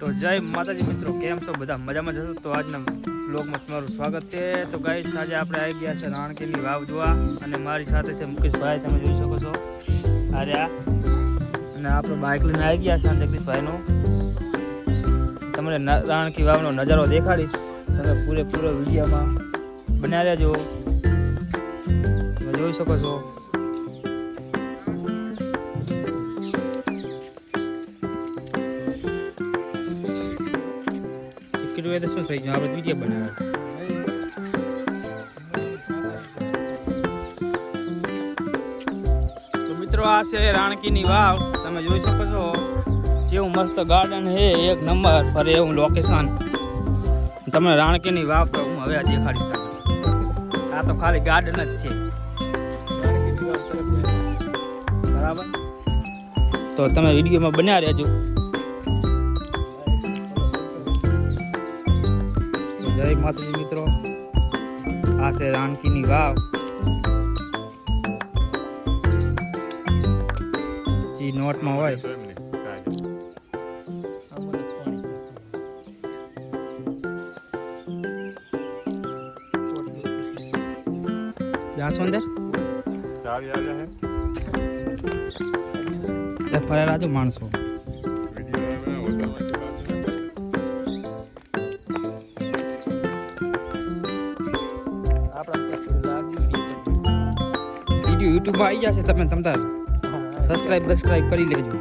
તો જય માતાજી મિત્રો, કેમ છો બધા? મજામાં જશો તો આજના બ્લોગમાં તમારું સ્વાગત છે. તો ગાઈસ આજે આપણે આવી ગયા છે રાણકીની વાવ જોવા. અને મારી સાથે છે મુકેશભાઈ, તમે જોઈ શકો છો. અરે અને આપણે બાઇક લઈને આવી ગયા છે જગદીશભાઈનું. તમને રાણકી વાવનો નજારો દેખાડીશ. તમે પૂરેપૂરો વિડીયોમાં બનાવ્યા જો. જોઈ શકો છો. હોય તો શું થઈ ગયું? આપણે વીડિયો બનાવે મિત્રો, આ છે રાણકીની વાવ. તમે જોઈ શકો છો. કેવું મસ્ત ગાર્ડન છે, એક નંબર, ફરે એવું લોકેશન તમને રાણકીની વાવ તો હું હવે આ દેખાડીશ તમને. આ તો ખાલી ગાર્ડન જ છે. બરાબર? તો તમે વિડીયોમાં બન્યા રહેજો. જય માતાજી મિત્રો. આ છે રાણકીની વાવ. જી નોટમાં હોય. જાશો અંદર ચાવી આવ્યા હે. ફરેલા જો માણસો. વીડિયો યુટ્યુબમાં આવી જશે તમે તમતાર સબસ્ક્રાઇબ બસ્ક્રાઇબ કરી લેજો.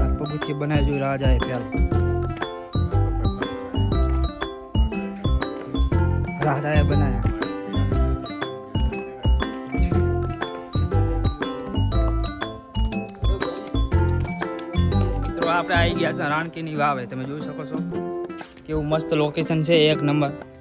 આ પગથિયે બનાવી જો રાજાએ એ રાજાએ બનાયા. આપણે આવી ગયા છે, રાણકીની વાવે. તમે જોઈ શકો છો. કેવું મસ્ત લોકેશન છે, એક નંબર.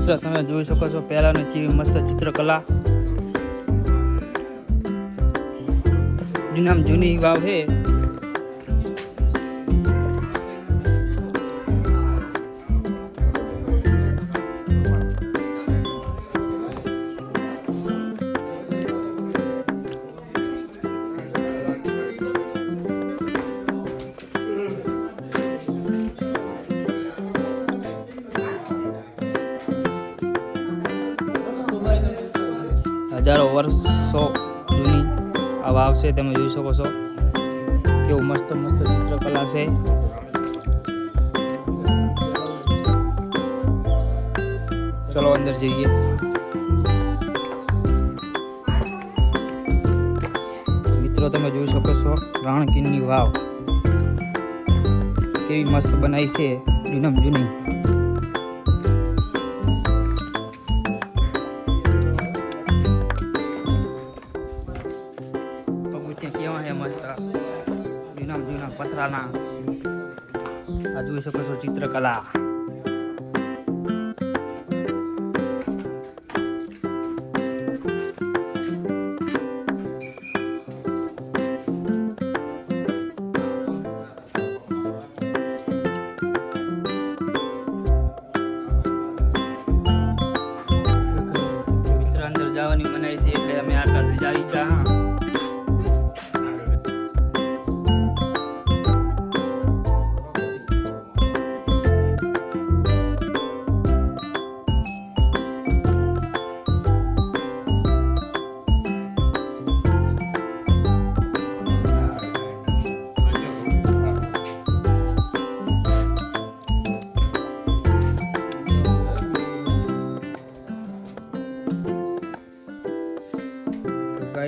મિત્રો તમે જોઈ શકો છો પહેલાની જેવી મસ્ત ચિત્રકલા. જૂનામ જૂની વાવ છે. હજારો વર્ષો જૂની આ વાવ છે, તમે જોઈ શકો છો. કેવું મસ્ત મસ્ત ચિત્રકલા છે. ચલો અંદર જઈએ. મિત્રો, તમે જોઈ શકો છો રાણકીનની વાવ. કેવી મસ્ત બનાવી છે, જૂનમ જૂની. મસ્ત. જૂના જૂના પથરાના. આ જોઈ શકો છો ચિત્રકલા.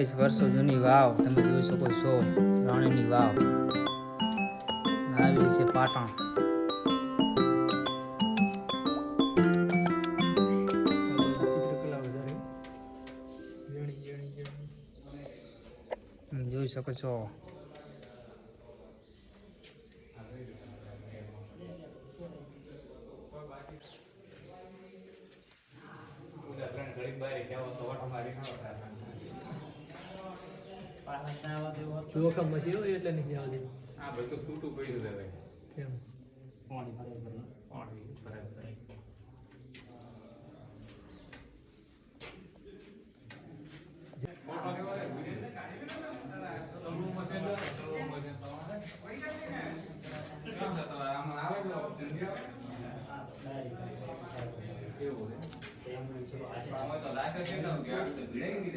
બાવીસ વર્ષો જૂની વાવ, તમે જોઈ શકો છો, રાણીની વાવ. આવી છે પાટણ. જોઈ શકો છો. ગરીબ બારી જાઓ તો વટ મારી જોખમ મચી હોય એટલે નહીં જવા દેવું આ બધું છૂટું પડ્યું છે હવે. એમ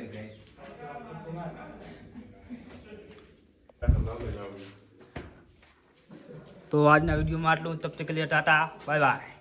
તો આજના વિડીયોમાં આટલું. તબ તક લીએ ટાટા. Bye bye.